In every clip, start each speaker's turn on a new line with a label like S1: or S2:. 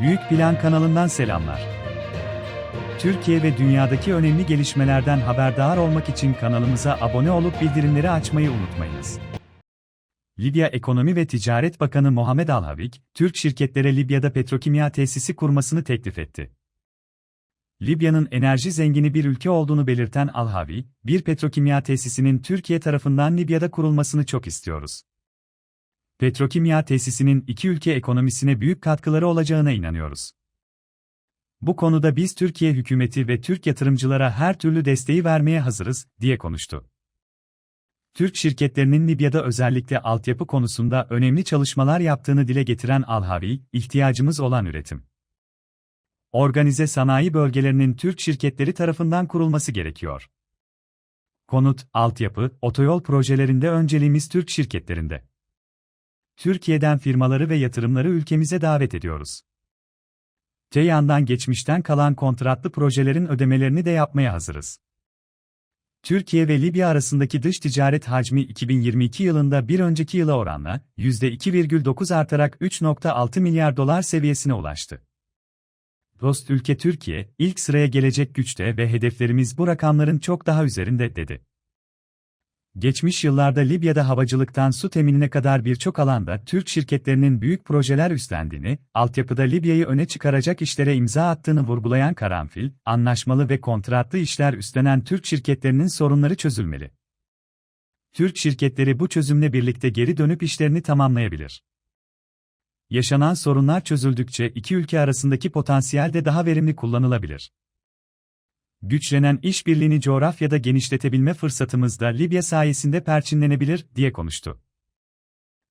S1: Büyük Plan kanalından selamlar. Türkiye ve dünyadaki önemli gelişmelerden haberdar olmak için kanalımıza abone olup bildirimleri açmayı unutmayınız. Libya Ekonomi ve Ticaret Bakanı Mohamed Alhavik, Türk şirketlere Libya'da petrokimya tesisi kurmasını teklif etti. Libya'nın enerji zengini bir ülke olduğunu belirten Alhavi, bir petrokimya tesisinin Türkiye tarafından Libya'da kurulmasını çok istiyoruz. Petrokimya tesisinin iki ülke ekonomisine büyük katkıları olacağına inanıyoruz. Bu konuda biz Türkiye hükümeti ve Türk yatırımcılara her türlü desteği vermeye hazırız, diye konuştu. Türk şirketlerinin Libya'da özellikle altyapı konusunda önemli çalışmalar yaptığını dile getiren Alhavi, ihtiyacımız olan üretim. Organize sanayi bölgelerinin Türk şirketleri tarafından kurulması gerekiyor. Konut, altyapı, otoyol projelerinde önceliğimiz Türk şirketlerinde. Türkiye'den firmaları ve yatırımları ülkemize davet ediyoruz. Te yandan geçmişten kalan kontratlı projelerin ödemelerini de yapmaya hazırız. Türkiye ve Libya arasındaki dış ticaret hacmi 2022 yılında bir önceki yıla oranla %2,9 artarak 3.6 milyar dolar seviyesine ulaştı. Dost ülke Türkiye, ilk sıraya gelecek güçte ve hedeflerimiz bu rakamların çok daha üzerinde, dedi. Geçmiş yıllarda Libya'da havacılıktan su teminine kadar birçok alanda Türk şirketlerinin büyük projeler üstlendiğini, altyapıda Libya'yı öne çıkaracak işlere imza attığını vurgulayan Karanfil, anlaşmalı ve kontratlı işler üstlenen Türk şirketlerinin sorunları çözülmeli. Türk şirketleri bu çözümle birlikte geri dönüp işlerini tamamlayabilir. Yaşanan sorunlar çözüldükçe iki ülke arasındaki potansiyel de daha verimli kullanılabilir. Güçlenen işbirliğini coğrafyada genişletebilme fırsatımız da Libya sayesinde perçinlenebilir, diye konuştu.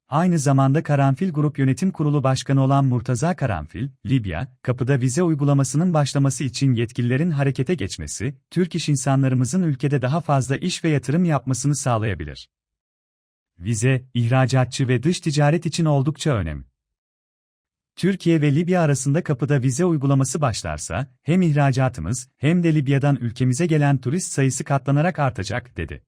S1: Aynı zamanda Karanfil Grup Yönetim Kurulu Başkanı olan Murtaza Karanfil, Libya, kapıda vize uygulamasının başlaması için yetkililerin harekete geçmesi, Türk iş insanlarımızın ülkede daha fazla iş ve yatırım yapmasını sağlayabilir. Vize, ihracatçı ve dış ticaret için oldukça önemli. Türkiye ve Libya arasında kapıda vize uygulaması başlarsa, hem ihracatımız hem de Libya'dan ülkemize gelen turist sayısı katlanarak artacak, dedi.